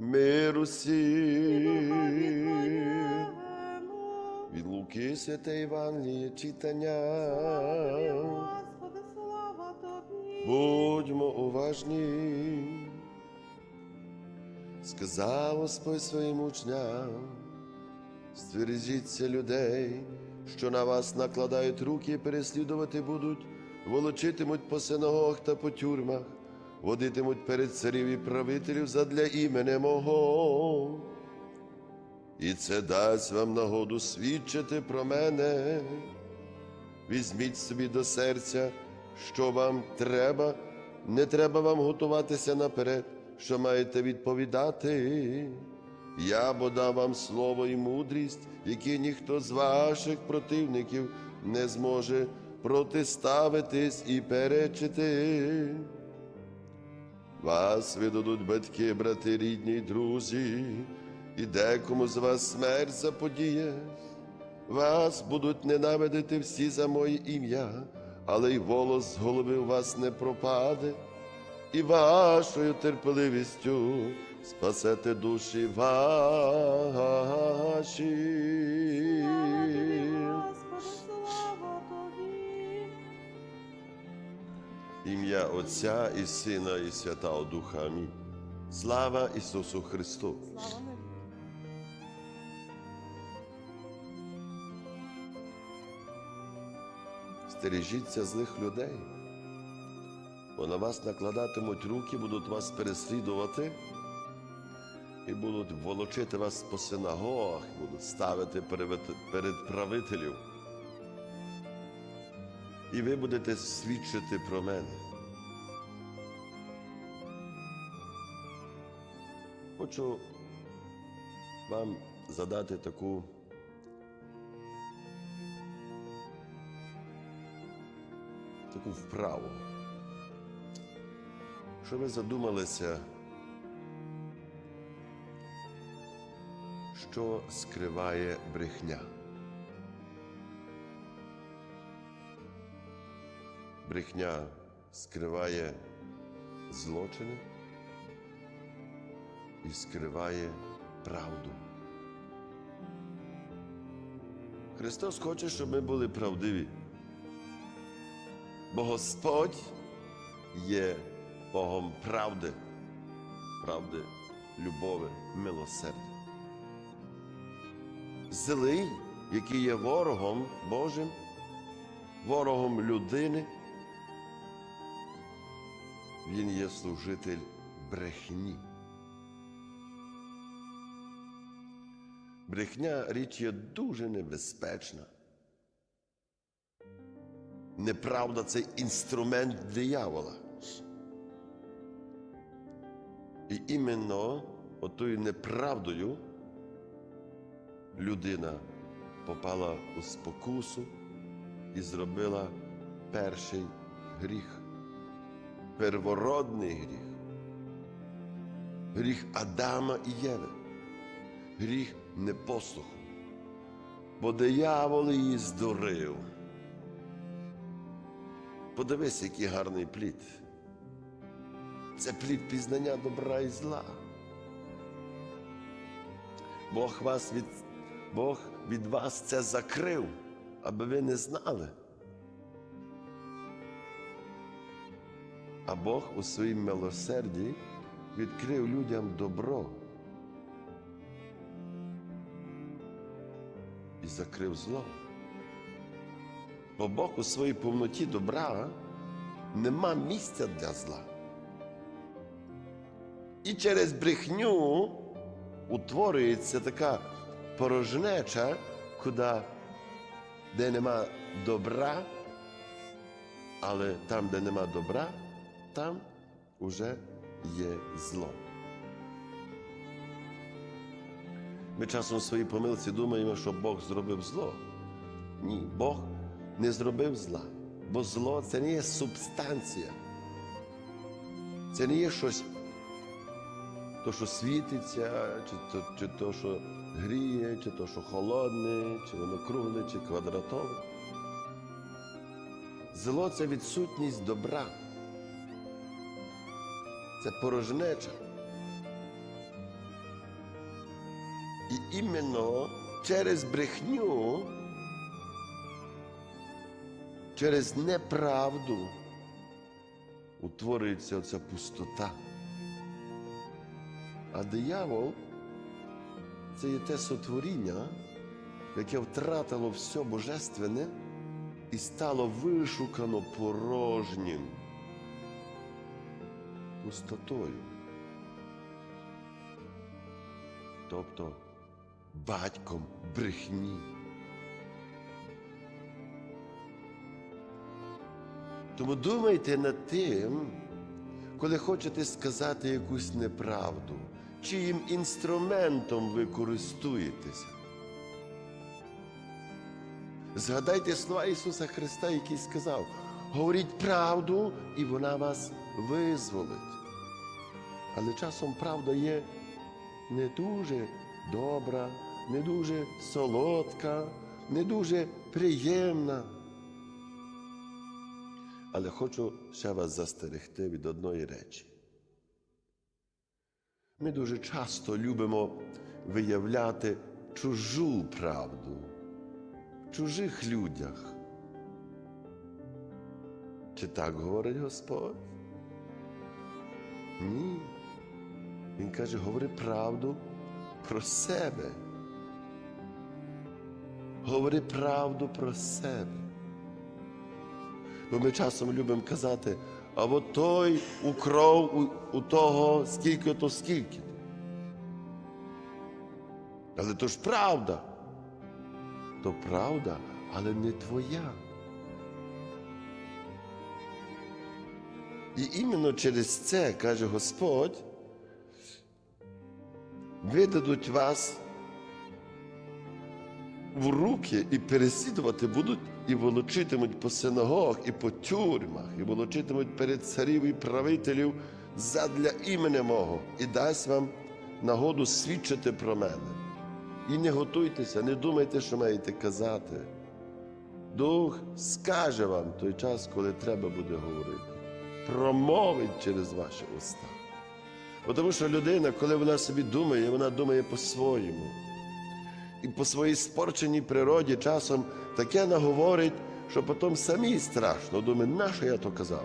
миру всім. Від Луки Святе Євангеліє читання. Господи, слава Тобі. Будьмо уважні. Сказав Господь своїм учням, стережіться людей, що на вас накладають руки і переслідувати будуть, волочитимуть по синагогах та по тюрмах, водитимуть перед царів і правителів задля імені мого. І це дасть вам нагоду свідчити про мене. Візьміть собі до серця, що вам треба, не треба вам готуватися наперед, що маєте відповідати. Я бо дам вам слово і мудрість, які ніхто з ваших противників не зможе протиставитись і перечити. Вас видадуть батьки, брати, рідні й друзі, і декому з вас смерть заподіє. Вас будуть ненавидити всі за моє ім'я, але й волос з голови у вас не пропаде, і вашою терпеливістю спасете душі ваші. Ім'я Отця і Сина, і Святого Духа. Амінь. Слава Ісусу Христу! Слава. Стережіться злих людей, бо на вас накладатимуть руки, будуть вас переслідувати і будуть волочити вас по синагогах, будуть ставити перед правителів. І ви будете свідчити про мене. Хочу вам задати таку таку вправу. Що ви задумалися, що скриває брехня? Брехня скриває злочини і скриває правду. Христос хоче, щоб ми були правдиві. Бо Господь є Богом правди, правди, любові, милосердя. Злий, який є ворогом Божим, ворогом людини, він є служитель брехні. Брехня річ є дуже небезпечна. Неправда це інструмент диявола. І іменно отою неправдою людина попала у спокусу і зробила перший гріх, первородний гріх, гріх Адама і Єви, гріх непослуху, бо диявол її здурив. Подивись, який гарний плід. Це плід пізнання добра і зла. Бог вас від, Бог від вас це закрив, аби ви не знали. А Бог у своїм милосерді відкрив людям добро і закрив зло. Бо Бог у своїй повноті добра нема місця для зла. І через брехню утворюється така порожнеча, куди, де нема добра, але там, де нема добра, там уже є зло. Ми часом в своїй помилці думаємо, що Бог зробив зло. Ні, Бог не зробив зла, бо зло це не є субстанція. Це не є щось, то, що світиться, чи то, чи то, що гріє, чи то, що холодне, чи воно кругле, чи квадратове. Зло це відсутність добра. Це порожнеча. І іменно через брехню, через неправду утворюється оця пустота. А диявол це є те сотворіння, яке втратило все божественне і стало вишукано порожнім, пустотою. Тобто батьком брехні. Тому думайте над тим, коли хочете сказати якусь неправду, чиїм інструментом ви користуєтеся. Згадайте слова Ісуса Христа, який сказав: говоріть правду, і вона вас визволить. Але часом правда є не дуже добра, не дуже солодка, не дуже приємна. Але хочу ще вас застерегти від одної речі. Ми дуже часто любимо виявляти чужу правду в чужих людях. Чи так говорить Господь? Ні. Він каже, говори правду про себе. Говори правду про себе. Бо ми часом любимо казати, а от той украв у, у того скільки то скільки. Але то ж правда. То правда, але не твоя. І іменно через це, каже Господь, видадуть вас в руки і переслідувати будуть, і волочитимуть по синагогах, і по тюрмах, і волочитимуть перед царів і правителів задля імені мого, і дасть вам нагоду свідчити про мене. І не готуйтеся, не думайте, що маєте казати. Дух скаже вам той час, коли треба буде говорити. Промовить через ваші уста. Тому що людина, коли вона собі думає, вона думає по-своєму. І по своїй спорченій природі часом таке наговорить, що потім самі страшно думає, на що я то казав.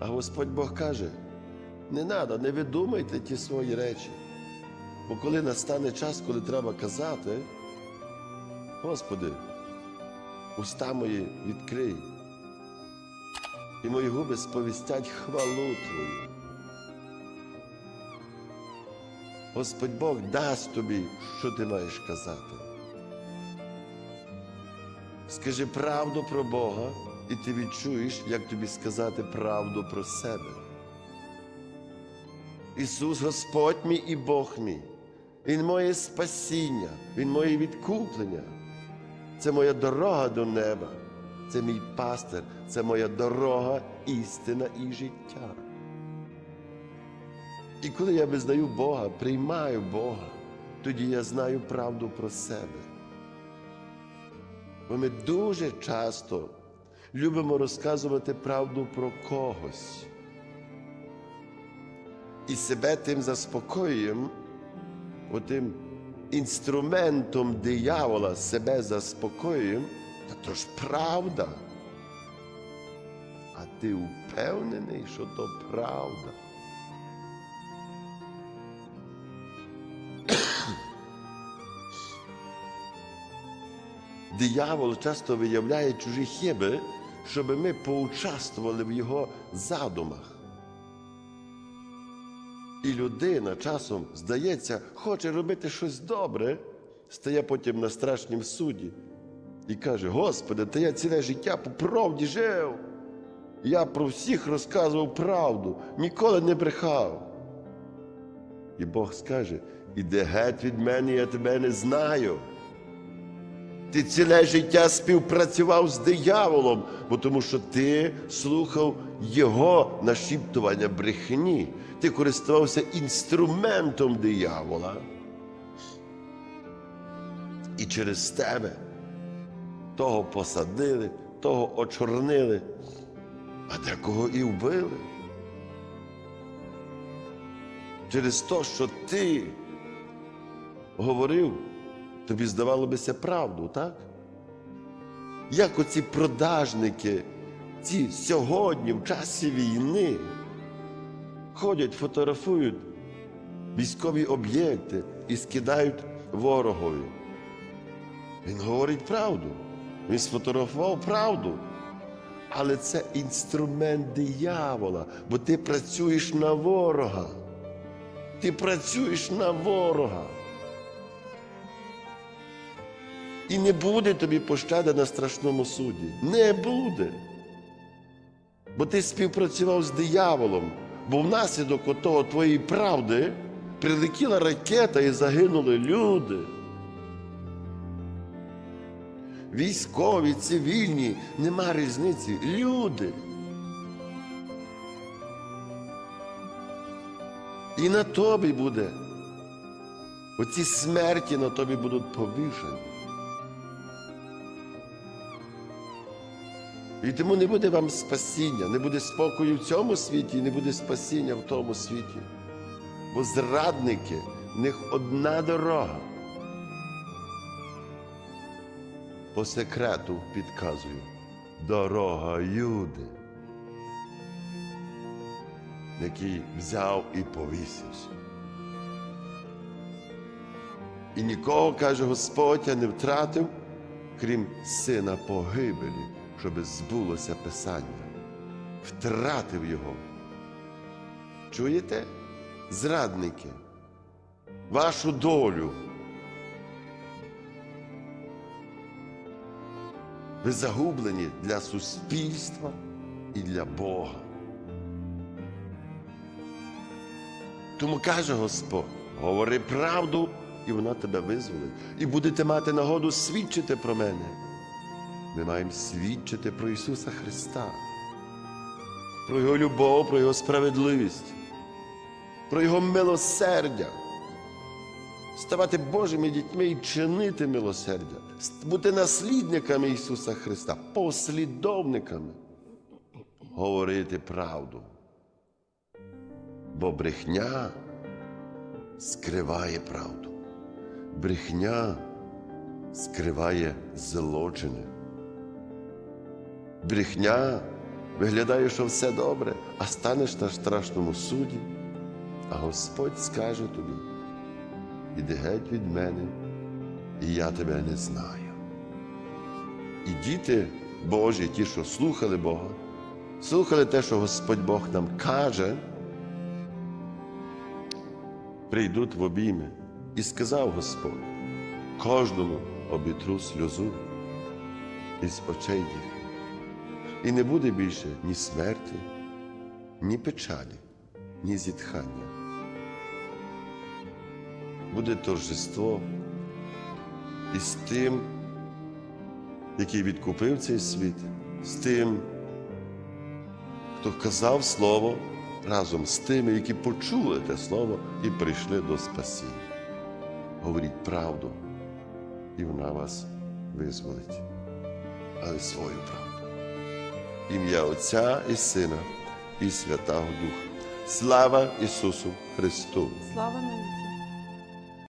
А Господь Бог каже: не треба, не видумайте ті свої речі. Бо коли настане час, коли треба казати, Господи, уста мої відкрий, і мої губи сповістять хвалу Твою. Господь Бог дасть тобі, що ти маєш казати. Скажи правду про Бога, і ти відчуєш, як тобі сказати правду про себе. Ісус Господь мій і Бог мій. Він моє спасіння, Він моє відкуплення. Це моя дорога до неба. Це мій пастир, це моя дорога, істина і життя. І коли я визнаю Бога, приймаю Бога, тоді я знаю правду про себе. Бо ми дуже часто любимо розказувати правду про когось. І себе тим заспокоюємо, отим інструментом диявола себе заспокоюємо, та то ж правда. А ти впевнений, що то правда. Диявол часто виявляє чужі хиби, щоб ми поучаствували в його задумах. І людина часом, здається, хоче робити щось добре, стає потім на страшнім суді і каже: Господи, та я ціле життя по правді жив. Я про всіх розказував правду, ніколи не брехав. І Бог скаже: іди геть від мене, я тебе не знаю. Ти ціле життя співпрацював з дияволом, бо тому що ти слухав його нашіптування брехні. Ти користувався інструментом диявола. І через тебе того посадили, того очорнили, а декого і вбили. через те, що ти говорив, тобі здавало бися правду, так? Як оці продажники, ці сьогодні, в часі війни, ходять, фотографують військові об'єкти і скидають ворогові. Він говорить правду. Він сфотографував правду. Але це інструмент диявола, бо ти працюєш на ворога. Ти працюєш на ворога. І не буде тобі пощади на страшному суді. Не буде. Бо ти співпрацював з дияволом, бо внаслідок отого твоєї правди прилетіла ракета і загинули люди. Військові, цивільні, нема різниці. Люди. І на тобі буде. Оці смерті на тобі будуть повішені. І тому не буде вам спасіння, не буде спокою в цьому світі, і не буде спасіння в тому світі. Бо зрадники, в них одна дорога. По секрету підказую. Дорога Юди, який взяв і повісився. І нікого, каже Господь, я не втратив, крім сина погибелі, щоби збулося Писання. Втратив його. Чуєте? Зрадники, вашу долю. Ви загублені для суспільства і для Бога. Тому каже Господь, говори правду, і вона тебе визволить. І будете мати нагоду свідчити про мене. Ми маємо свідчити про Ісуса Христа, про Його любов, про Його справедливість, про Його милосердя. Ставати Божими дітьми і чинити милосердя, бути наслідниками Ісуса Христа, послідовниками, говорити правду. Бо брехня скриває правду. Брехня скриває злочини. Брехня виглядає, що все добре, а станеш на страшному суді, а Господь скаже тобі іди геть від мене, і я тебе не знаю. І діти Божі, ті, що слухали Бога, слухали те, що Господь Бог нам каже, прийдуть в обійми. І сказав Господь, кожному обітру сльозу із очей їх. І не буде більше ні смерті, ні печалі, ні зітхання буде торжество із тим, який відкупив цей світ, з тим, хто казав слово разом з тими, які почули те слово і прийшли до спасіння. Говоріть правду, і вона вас визволить, але свою правду. Ім'я Отця і Сина і Святого Духа. Слава Ісусу Христу! Слава навіки.